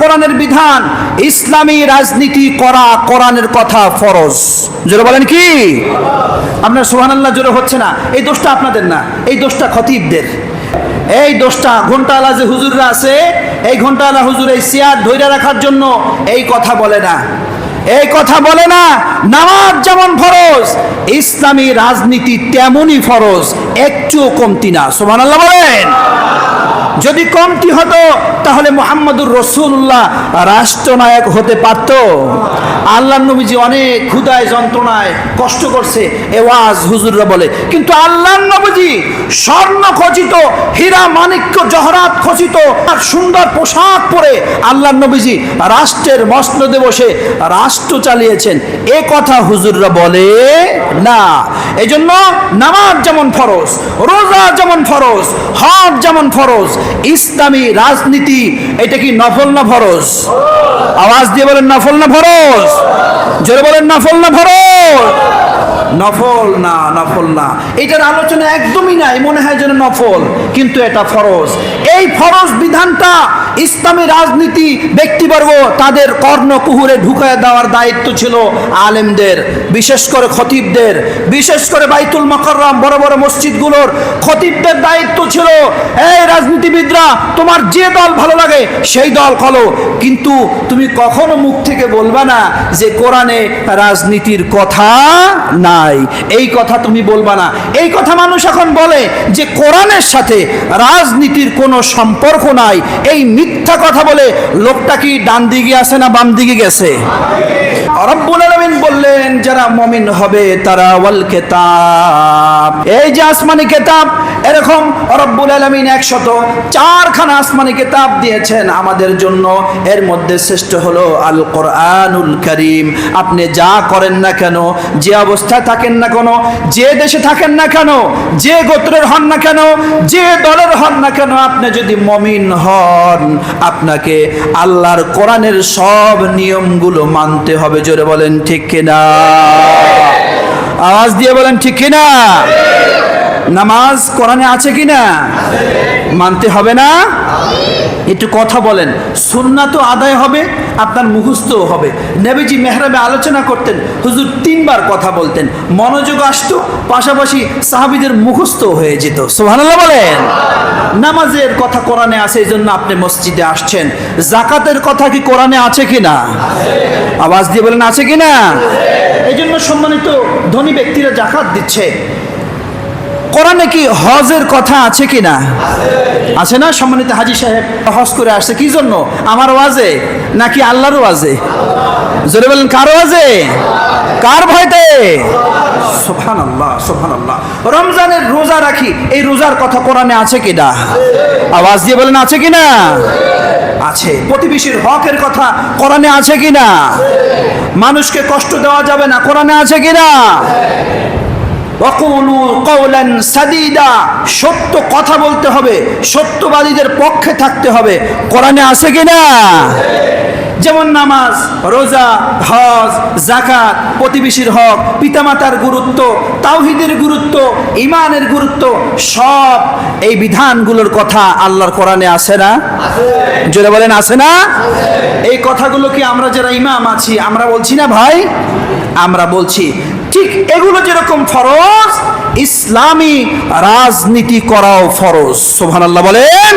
কোরআনের বিধান, ইসলামী রাজনীতি করা কোরআনের কথা ফরজ। জোরে বলেন কি? আপনার সুবহানাল্লাহ জোরে হচ্ছে না। এই দোষটা আপনাদের না, এই দোষটা খতিবদের। এই দোষটা ঘন্টাওয়ালা যে হুজুররা আছে, এই ঘন্টাওয়ালা হুজুর এই চেয়ার ধৈর্য রাখার জন্য এই কথা বলে না। এই কথা বলে না, নামাজ যেমন ফরজ, ইসলামী রাজনীতি তেমনই ফরজ, একটুও কমতি না। সুবহানাল্লাহ বলেন। যদি কমতি হতো, তাহলে মোহাম্মদুর রসুল্লাহ রাষ্ট্রনায়ক হতে পারত। আল্লাহ নবীজি অনেক ক্ষুদায় যন্ত্রণায় কষ্ট করছে, এ ওয়াজ হুজুররা বলে। কিন্তু আল্লাহ নবীজি স্বর্ণ খচিত, হীরা মাণিক্য জহরাত খচিত, আর সুন্দর পোশাক পরে আল্লাহ নবীজি রাষ্ট্রের মসনদে বসে রাষ্ট্র চালিয়েছেন। এ কথা হুজুররা বলে না। এজন্য নামাজ যেমন ফরজ, রোজা যেমন ফরজ, হজ যেমন ফরজ, ইসলামী রাজনীতি এটা কি নফল না ফরজ? আওয়াজ দিয়ে বলেন নফল না ফরজ? জোরে বলেন নফল না ফরজ? নফল না নফল না। এটার আলোচনা একদমই নাই, মনে হয় যেন নফল, কিন্তু এটা ফরজ। এই ফরজ বিধানটা ইসলামী রাজনীতি ব্যক্তিবর্গ তাদের কর্ণকুহুরে ঢুকায় দেওয়ার দায়িত্ব ছিল আলেমদের, বিশেষ করে খতিবদের, বিশেষ করে বাইতুল মকররম বড় বড় মসজিদগুলোর খতিবদের দায়িত্ব ছিল, এই রাজনীতিবিদরা, তোমার যে দল ভালো লাগে, সেই দল খলো। কিন্তু তুমি কখনো মুখ থেকে বলবা না যে কোরআনে রাজনীতির কথা নাই। এই কথা তুমি বলবা না। এই কথা মানুষ এখন বলে যে কোরআনের সাথে রাজনীতির কোনো সম্পর্ক নাই। এই মিথ্যা কথা বলে লোকটা কি ডান দিকে আছে না বাম দিকে গেছে? রব্বুল আলামিন বললেন, যারা মমিন হবে তারা ওয়াল কেতাব এই যে আসমানি কেতাব এরকম রব্বুল আলামিন একশত চারখানা আসমানি কেতাব দিয়েছেন আমাদের জন্য। এর মধ্যে শ্রেষ্ঠ হলো আল কোরআনুল করিম। আপনি যা করেন না কেন, যে অবস্থায় থাকেন না কেন, যে দেশে থাকেন না কেন, যে গোত্রের হন না কেন, যে দলের হন না কেন, আপনি যদি মমিন হন, আপনাকে আল্লাহর কোরআনের সব নিয়মগুলো মানতে হবে। জোরে বলেন ঠিক কিনা? আওয়াজ দিয়ে বলেন ঠিক কিনা? নামাজ কোরআনে আছে কিনা? মানতে হবে না? একটু কথা বলেন। সুন্না তো আদায় হবে, আপনার মুখস্থও হবে। নেবেজি মেহরাবে আলোচনা করতেন, হুজুর তিনবার কথা বলতেন। মনোযোগ আসতো, পাশাপাশি সাহাবিদের মুখস্থ হয়ে যেত। সোহানাল্লাহ বলেন। নামাজের কথা কোরআনে আছে এই জন্য আপনি মসজিদে আসছেন। জাকাতের কথা কি কোরআনে আছে কিনা? আওয়াজ দিয়ে বলেন, আছে কিনা? এই জন্য সম্মানিত ধনী ব্যক্তিরা জাকাত দিচ্ছে। কোরআনে কি হজের কথা আছে কি না? আছে না? সম্মানিত হাজি সাহেব, হজ করে আসছে কি জন্য? আমার ওয়াজে নাকি আল্লাহর ওয়াজে? জোরে বলেন, কার ওয়াজে? কার ভয়তে? সোফান আল্লাহ সোফান আল্লাহ রমজানের রোজা রাখি, এই রোজার কথা কোরআনে আছে কি না? আওয়াজ দিয়ে বলেন, আছে কি না? আছে। প্রতিবেশীর হকের কথা কোরআনে আছে কি না? মানুষকে কষ্ট দেওয়া যাবে না, কোরআনে আছে কি না? ওয়াকুলু কওলান সাদিদা। সত্য কথা বলতে হবে, সত্যবাদীদের পক্ষে থাকতে হবে। কোরআনে আছে কিনা যেমন নামাজ, রোজা, হজ জাকাত প্রতিবেশীর হক, পিতামাতার গুরুত্ব, তাওহিদের গুরুত্ব ইমানের গুরুত্ব, সব এই বিধানগুলোর কথা আল্লাহর কোরআনে আছে না? জোরে বলেন, আছে না? এই কথাগুলো কি আমরা যারা ইমাম আছি, আমরা বলছি না ভাই? আমরা বলছি ঠিক এগুলো যেরকম ফরজ ইসলামী রাজনীতি করাও ফরজ। সোভান আল্লাহ বলেন।